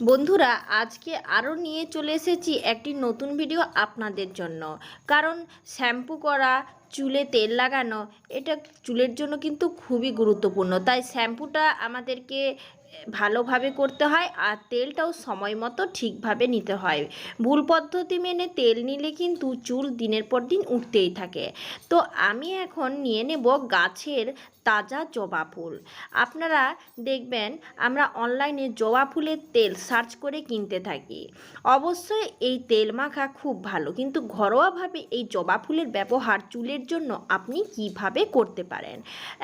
বন্ধুরা, আজকে আরও নিয়ে চলে এসেছি একটি নতুন ভিডিও আপনাদের জন্য। কারণ শ্যাম্পু করা, চুলে তেল লাগানো, এটা চুলের জন্য কিন্তু খুবই গুরুত্বপূর্ণ। তাই শ্যাম্পুটা আমাদেরকে ভালোভাবে করতে হয় আর তেলটাও সময় মতো ঠিকভাবে নিতে হয়। ভুল পদ্ধতি মেনে তেল নিলে কিন্তু চুল দিনের পর দিন উঠতেই থাকে। তো আমি এখন নিয়ে নেব গাছের তাজা জবা ফুল। আপনারা দেখবেন আমরা অনলাইনে জবা ফুলের তেল সার্চ করে কিনতে থাকি। অবশ্যই এই তেল মাখা খুব ভালো, কিন্তু ঘরোয়াভাবে এই জবা ফুলের ব্যবহার চুলের জন্য আপনি কীভাবে করতে পারেন?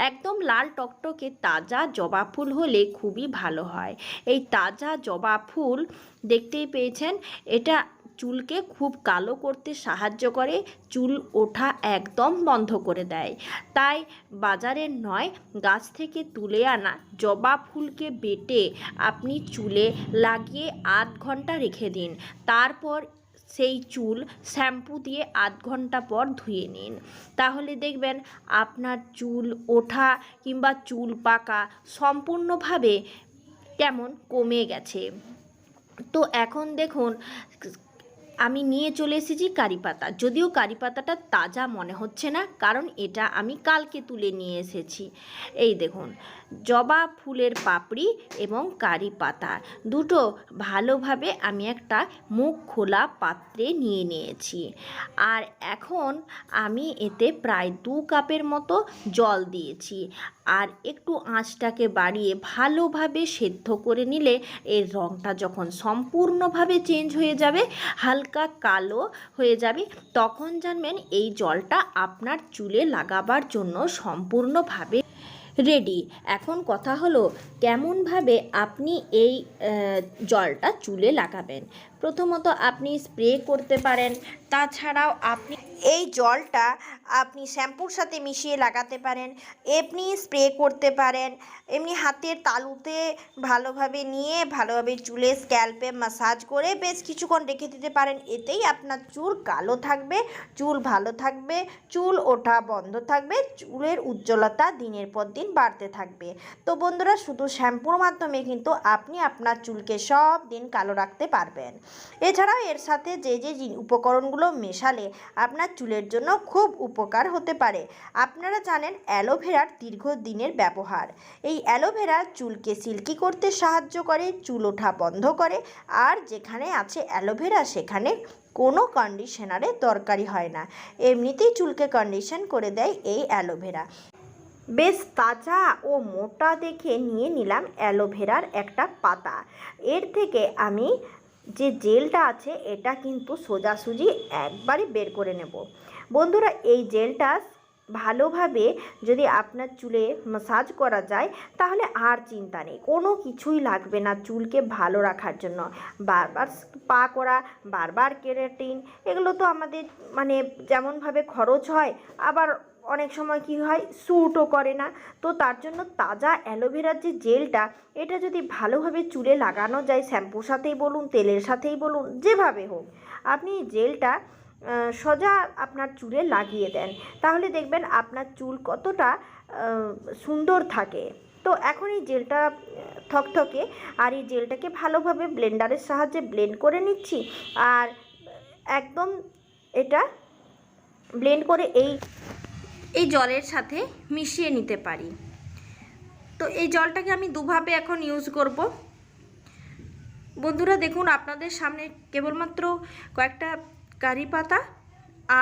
একদম লাল টকটকে তাজা জবা ফুল হলে খুবই ভালো হয়। এই তাজা জবা ফুল দেখতেই পেয়েছেন, এটা চুলকে খুব কালো করতে সাহায্য করে, চুল ওঠা একদম বন্ধ করে দেয়। তাই বাজারের নয়, গাছ থেকে তুলে আনা জবা ফুলকে বেটে আপনি চুলে লাগিয়ে আধ ঘণ্টা রেখে দিন। তারপর সেই চুল শ্যাম্পু দিয়ে আধ ঘণ্টা পর ধুয়ে নিন। তাহলে দেখবেন আপনার চুল ওঠা কিংবা চুল পাকা সম্পূর্ণভাবে কেমন কমে গেছে। তো এখন দেখুন, আমি নিয়ে চলে এসেছি কারি পাতা। যদিও কারি পাতাটা তাজা মনে হচ্ছে না, কারণ এটা আমি কালকে তুলে নিয়ে এসেছি। এই দেখুন জবা ফুলের পাপড়ি এবং কারি পাতা। দুটো ভালোভাবে আমি একটা মুখ খোলা পাত্রে নিয়ে নিয়েছি। আর এখন আমি এতে প্রায় দু কাপের মতো জল দিয়েছি। আর একটু আঁচটাকে বাড়িয়ে ভালোভাবে সেদ্ধ করে নিলে এর রঙটা যখন সম্পূর্ণভাবে চেঞ্জ হয়ে যাবে, হালকা কালো হয়ে যাবে, তখন জানবেন এই জলটা আপনার চুলে লাগাবার জন্য সম্পূর্ণভাবে রেডি এখন কথা হলো, কেমনভাবে আপনি এই জলটা চুলে লাগাবেন? প্রথমত আপনি স্প্রে করতে পারেন, তাছাড়াও আপনি এই জলটা আপনি শ্যাম্পুর সাথে মিশিয়ে লাগাতে পারেন, এমনি স্প্রে করতে পারেন, এমনি হাতের তালুতে ভালোভাবে নিয়ে, ভালোভাবে চুলে স্ক্যাল্পে মাসাজ করে বেশ কিছুক্ষণ রেখে দিতে পারেন। এতেই আপনার চুল কালো থাকবে, চুল ভালো থাকবে, চুল ওঠা বন্ধ থাকবে, চুলের উজ্জ্বলতা দিনের পর দিন বাড়তে থাকবে। তো বন্ধুরা, শুধু শ্যাম্পুর মাধ্যমে কিন্তু আপনি আপনার চুলকে সব দিন কালো রাখতে পারবেন। এছাড়াও এর সাথে যে যে উপকরণগুলো মেশালে আপনার চুলের জন্য খুব উপকার হতে পারে। আপনারা জানেন অ্যালোভেরার দীর্ঘদিনের ব্যবহার। এই অ্যালোভেরা চুলকে সিল্কি করতে সাহায্য করে, চুল ওঠা বন্ধ করে, আর যেখানে আছে অ্যালোভেরা, সেখানে কোনো কন্ডিশনারের দরকারই হয় না। এমনিতেই চুলকে কন্ডিশন করে দেয় এই অ্যালোভেরা। বেশ তাজা ও মোটা দেখে নিয়ে নিলাম অ্যালোভেরার একটা পাতা। এর থেকে আমি যে জেলটা আছে, এটা কিন্তু সোজাসুজি একবারই বের করে নেব। বন্ধুরা, এই জেলটা ভালোভাবে যদি আপনার চুলে মাসাজ করা যায়, তাহলে আর চিন্তা নেই। কোনো কিছুই লাগবে না চুলকে ভালো রাখার জন্য। বারবার স্পা করা, বারবার কেরাটিন, এগুলো তো আমাদের মানে যেমনভাবে খরচ হয়, আবার অনেক সময় কি হয় স্যুটও করে না। তো তার জন্য তাজা অ্যালোভেরার যে জেলটা, এটা যদি ভালোভাবে চুলে লাগানো যায় শ্যাম্পুর সাথেই বলুন, তেলের সাথেই বলুন, যেভাবে হোক, আপনি জেলটা সোজা আপনার চুলে লাগিয়ে দেন। তাহলে দেখবেন আপনার চুল কতটা সুন্দর থাকে। তো এখন এই জেলটা থকথকে, আর এই জেলটাকে ভালোভাবে ব্লেন্ডারের সাহায্যে ব্লেন্ড করে নিচ্ছি। আর একদম এটা ব্লেন্ড করে এই এই জলের সাথে মিশিয়ে নিতে পারি। তো এই জলটাকে আমি দুভাবে এখন ইউজ করব। বন্ধুরা দেখুন, আপনাদের সামনে কেবলমাত্র কয়েকটা কারি পাতা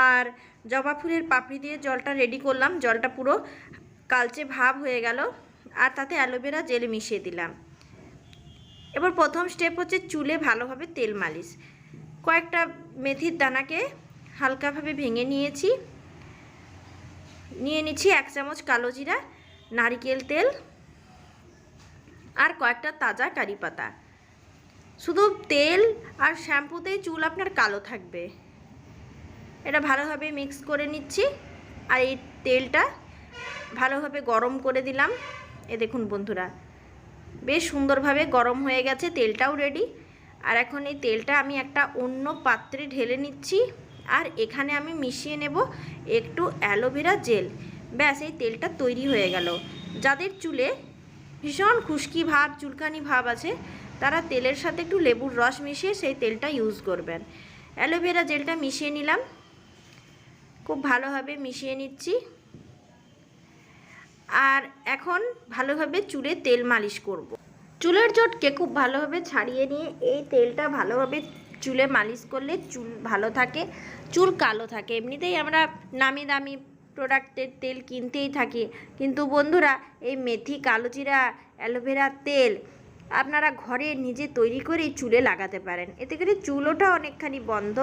আর জবা ফুলের পাপড়ি দিয়ে জলটা রেডি করলাম। জলটা পুরো কালচে ভাব হয়ে গেল আর তাতে অ্যালোভেরা জেল মিশিয়ে দিলাম। এবার প্রথম স্টেপ হচ্ছে চুলে ভালোভাবে তেল মালিশ। কয়েকটা মেথির দানাকে হালকাভাবে ভেঙে নিয়েছি। নিয়ে নিচ্ছি এক চামচ কালো জিরা, নারিকেল তেল আর কয়েকটা তাজা কারি পাতা। শুধু তেল আর শ্যাম্পুতেই চুল আপনার কালো থাকবে। এটা ভালোভাবে মিক্স করে নিচ্ছি আর এই তেলটা ভালোভাবে গরম করে দিলাম। এ দেখুন বন্ধুরা, বেশ সুন্দরভাবে গরম হয়ে গেছে, তেলটাও রেডি আর এখন এই তেলটা আমি একটা অন্য পাত্রে ঢেলে নিচ্ছি। আর এখানে আমি মিশিয়ে নেব একটু অ্যালোভেরা জেল। ব্যাস, এই তেলটা তৈরি হয়ে গেল। যাদের চুলে ভীষণ খুশকি ভাব, চুলকানি ভাব আছে, তারা তেলের সাথে একটু লেবুর রস মিশিয়ে সেই তেলটা ইউজ করবেন। অ্যালোভেরা জেলটা মিশিয়ে নিলাম। খুব ভালোভাবে মিশিয়ে নিচ্ছি। আর এখন ভালোভাবে চুলে তেল মালিশ করব। চুলের জটকে খুব ভালোভাবে ছাড়িয়ে নিয়ে এই তেলটা ভালোভাবে চুলে মালিশ করলে চুল ভালো থাকে, চুল কালো থাকে। এমনিতেই আমরা নামি দামি প্রোডাক্টের তেল কিনতেই থাকি। কিন্তু বন্ধুরা, এই মেথি কালোজিরা, অ্যালোভেরা তেল আপনারা ঘরে নিজে তৈরি করে চুলে লাগাতে পারেন। এতে করে চুলোটা অনেকখানি বন্ধ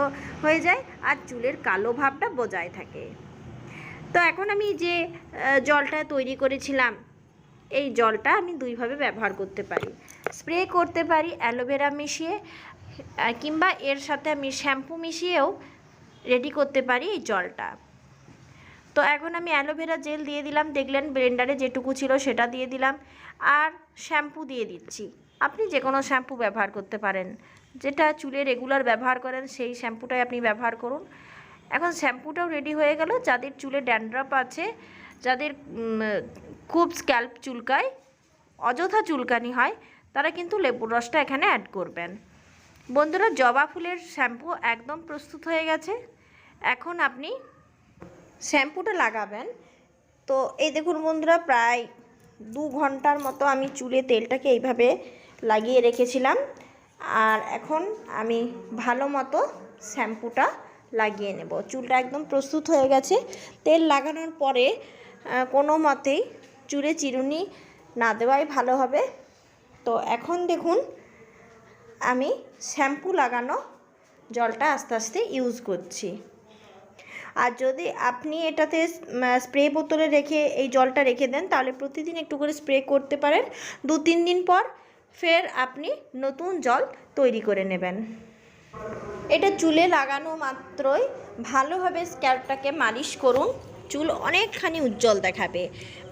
হয়ে যায় আর চুলের কালো ভাবটা বজায় থাকে। তো এখন আমি যে জলটা তৈরি করেছিলাম, এই জলটা আমি দুইভাবে ব্যবহার করতে পারি। স্প্রে করতে পারি, অ্যালোভেরা মিশিয়ে কিংবা এর সাথে আমি শ্যাম্পু মিশিয়েও রেডি করতে পারি এই জলটা। তো এখন আমি অ্যালোভেরা জেল দিয়ে দিলাম, দেখলেন ব্লেন্ডারে যেটুকু ছিল সেটা দিয়ে দিলাম, আর শ্যাম্পু দিয়ে দিচ্ছি। আপনি যে কোনো শ্যাম্পু ব্যবহার করতে পারেন, যেটা চুলে রেগুলার ব্যবহার করেন, সেই শ্যাম্পুটাই আপনি ব্যবহার করুন। এখন শ্যাম্পুটাও রেডি হয়ে গেল, যাদের চুলে ড্যান্ড্রাফ আছে, যাদের খুব স্ক্যাল্প চুলকায়, অযথা চুলকানি হয় তারা কিন্তু লেবুর রসটা এখানে অ্যাড করবেন। বন্ধুরা, জবা ফুলের শ্যাম্পু একদম প্রস্তুত হয়ে গেছে। এখন আপনি শ্যাম্পুটা লাগাবেন। তো এই দেখুন বন্ধুরা, প্রায় দু ঘণ্টার মতো আমি চুলে তেলটাকে এইভাবে লাগিয়ে রেখেছিলাম। আর এখন আমি ভালো মতো শ্যাম্পুটা লাগিয়ে নেব। চুলটা একদম প্রস্তুত হয়ে গেছে। তেল লাগানোর পরে কোনো মতেই চুলে চিরুনি না দেওয়াই ভালো হবে। তো এখন দেখুন, আমি শ্যাম্পু লাগানো জলটা আস্তে আস্তে ইউজ করছি। আর যদি আপনি এটাতে স্প্রে বোতলে রেখে এই জলটা রেখে দেন, তাহলে প্রতিদিন একটু করে স্প্রে করতে পারেন। দু তিন দিন পর ফের আপনি নতুন জল তৈরি করে নেবেন। এটা চুলে লাগানো মাত্রই ভালোভাবে স্ক্যাল্পটাকে মালিশ করুন। চুল অনেকখানি উজ্জ্বল দেখাবে।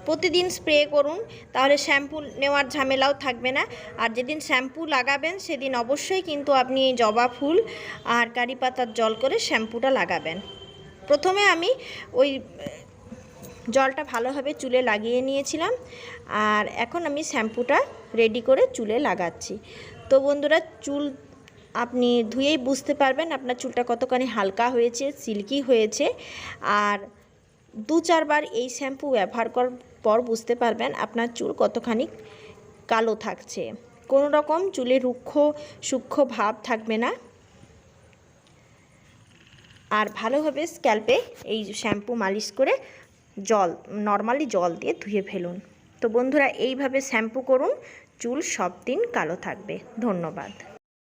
প্রতিদিন স্প্রে করুন, তাহলে শ্যাম্পু নেওয়ার ঝামেলাও থাকবে না। আর যেদিন শ্যাম্পু লাগাবেন, সেদিন অবশ্যই কিন্তু আপনি জবা ফুল আর কারি পাতার জল করে শ্যাম্পুটা লাগাবেন। প্রথমে আমি ওই, জলটা ভালোভাবে চুলে লাগিয়ে নিয়েছিলাম। আর এখন আমি শ্যাম্পুটা রেডি করে চুলে লাগাচ্ছি। তো বন্ধুরা, চুল আপনি ধুয়েই বুঝতে পারবেন আপনার চুলটা কতখানি হালকা হয়েছে, সিল্কি হয়েছে। আর দু চারবার এই শ্যাম্পু ব্যবহার করার পর বুঝতে পারবেন আপনার চুল কতখানি কালো থাকছে। কোনো রকম চুলে রুক্ষ, সূক্ষ্ম ভাব থাকবে না। আর ভালোভাবে স্ক্যাল্পে এই শ্যাম্পু মালিশ করে জল, নর্মালি জল দিয়ে ধুয়ে ফেলুন। তো বন্ধুরা, এইভাবে শ্যাম্পু করুন, চুল সব দিন কালো থাকবে। ধন্যবাদ।